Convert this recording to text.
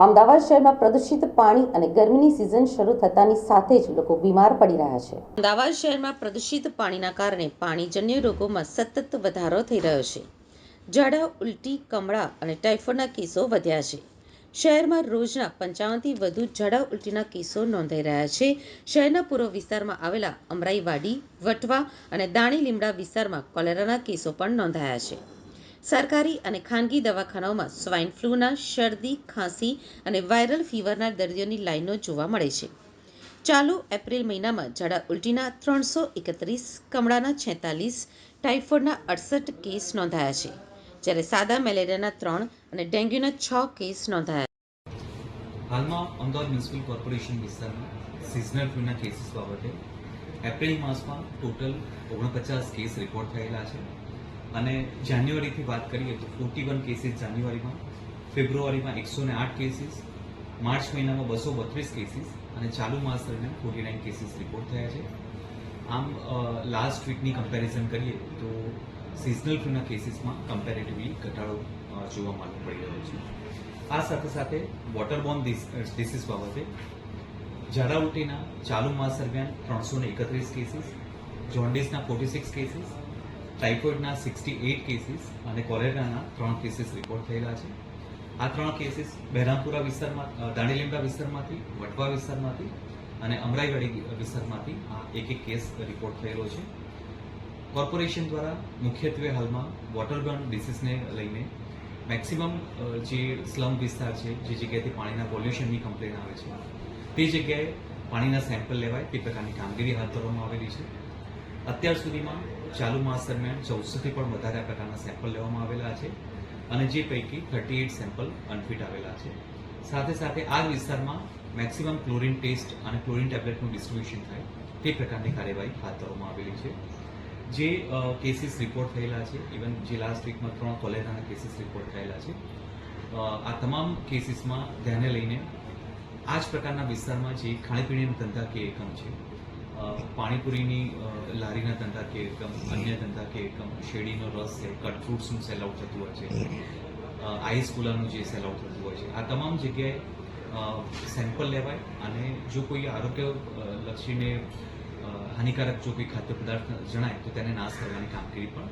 અમદાવાદ શહેરમાં પ્રદૂષિત પાણી અને ગરમીની સિઝન શરૂ થતાની સાથે જ લોકો બીમાર પડી રહ્યા છે. અમદાવાદ શહેરમાં પ્રદૂષિત પાણીના કારણે પાણીજન્ય રોગોમાં સતત વધારો થઈ રહ્યો છે. ઝાડા, ઉલટી, કમળા અને ટાઇફોઇડના કેસો વધ્યા છે. શહેરમાં રોજના પંચાવનથી વધુ ઝાડા, ઉલટીના કેસો નોંધાઈ રહ્યા છે. શહેરના પૂર્વ વિસ્તારમાં આવેલા અમરાઈવાડી, વટવા અને દાણી લીમડા વિસ્તારમાં કોલેરાના કેસો પણ નોંધાયા છે. સરકારી અને ખાનગી દવાખાનાઓમાં સ્વાઇન ફ્લૂના, શરદી, ખાંસી અને વાયરલ ફીવરના દર્દીઓની લાઈનો જોવા મળે છે. ચાલુ એપ્રિલ મહિનામાં ઝાડા ઉલટીના ત્રણસો એકત્રીસ, કમળાના છેતાલીસ ટાઇફોઇડના અડસઠ કેસ નોંધાયા છે, જ્યારે સાદા મેલેરિયાના ત્રણ અને ડેન્ગ્યુના છ કેસ નોંધાયા હાલમાં અમદાવાદ મ્યુનિસિપલ કોર્પોરેશન વિસ્તારમાં સિઝનલ ફ્લૂના કેસીસ બાબતે એપ્રિલ માસમાં ટોટલ ઓગણપચાસ કેસ રિપોર્ટ થયેલા છે. અને જાન્યુઆરીથી વાત કરીએ તો ફોર્ટી વન કેસીસ જાન્યુઆરીમાં, ફેબ્રુઆરીમાં એકસો ને આઠ કેસીસ માર્ચ મહિનામાં બસો બત્રીસ કેસીસ અને ચાલુ માસ દરમિયાન ફોર્ટી નાઇન કેસીસ રિપોર્ટ થયા છે. આમ લાસ્ટ વીકની કમ્પેરિઝન કરીએ તો સિઝનલ ફ્લૂના કેસીસમાં કમ્પેરેટિવલી ઘટાડો જોવા માલુમ પડી રહ્યો છે. આ સાથે સાથે વોટરબોર્ન ડિસીઝ બાબતે ઝાડા ઉટીના ચાલુ માસ દરમિયાન ત્રણસો ને એકત્રીસ કેસીસ જોન્ડિસના ફોર્ટી સિક્સ કેસીસ ટાઇફોઇડના સિક્સટી એઇટ કેસીસ અને કોલેરાના ત્રણ કેસીસ રિપોર્ટ થયેલા છે. આ ત્રણ કેસીસ બહેરામપુરા વિસ્તારમાં દાણીલીમડા વિસ્તારમાંથી, વટવા વિસ્તારમાંથી અને અમરાઈવાડી વિસ્તારમાંથી આ એક એક કેસ રિપોર્ટ થયેલો છે. કોર્પોરેશન દ્વારા મુખ્યત્વે હાલમાં વોટરબોર્ન ડિસીઝને લઈને મેક્સિમમ જે સ્લમ વિસ્તાર છે, જે જગ્યાએથી પાણીના પોલ્યુશનની કમ્પ્લેન આવે છે, તે જગ્યાએ પાણીના સેમ્પલ લેવાય તે પ્રકારની કામગીરી હાથ ધરવામાં આવેલી છે. અત્યાર સુધીમાં ચાલુ માસ દરમિયાન ચૌદસોથી પણ વધારે પ્રકારના સેમ્પલ લેવામાં આવેલા છે અને જે પૈકી થર્ટી એઇટ સેમ્પલ અનફિટ આવેલા છે. સાથે સાથે આ વિસ્તારમાં મેક્સિમમ ક્લોરીન ટેસ્ટ અને ક્લોરિન ટેબ્લેટનું ડિસ્ટ્રીબ્યુશન થાય તે પ્રકારની કાર્યવાહી હાથ ધરવામાં આવેલી છે. જે કેસીસ રિપોર્ટ થયેલા છે ઇવન જે લાસ્ટ વીકમાં ત્રણ કોલેરાના કેસીસ રિપોર્ટ થયેલા છે. આ તમામ કેસીસમાં ધ્યાને લઈને આ જ પ્રકારના વિસ્તારમાં જે ખાણીપીણીના કે એકમ છે પાણીપુરીની લારીના ધંધાકીય એકમ, અન્ય ધંધાકીય એકમ, શેરડીનો રસ છે, કટ ફ્રૂટ્સનું સેલ આઉટ થતું હોય છે આઈસ કુલાનું જે સેલ આઉટ થતું હોય છે, આ તમામ જગ્યાએ સેમ્પલ લેવાય અને જો કોઈ આરોગ્ય લક્ષીને હાનિકારક જો કોઈ ખાદ્ય પદાર્થ જણાય તો તેને નાશ કરવાની કામગીરી પણ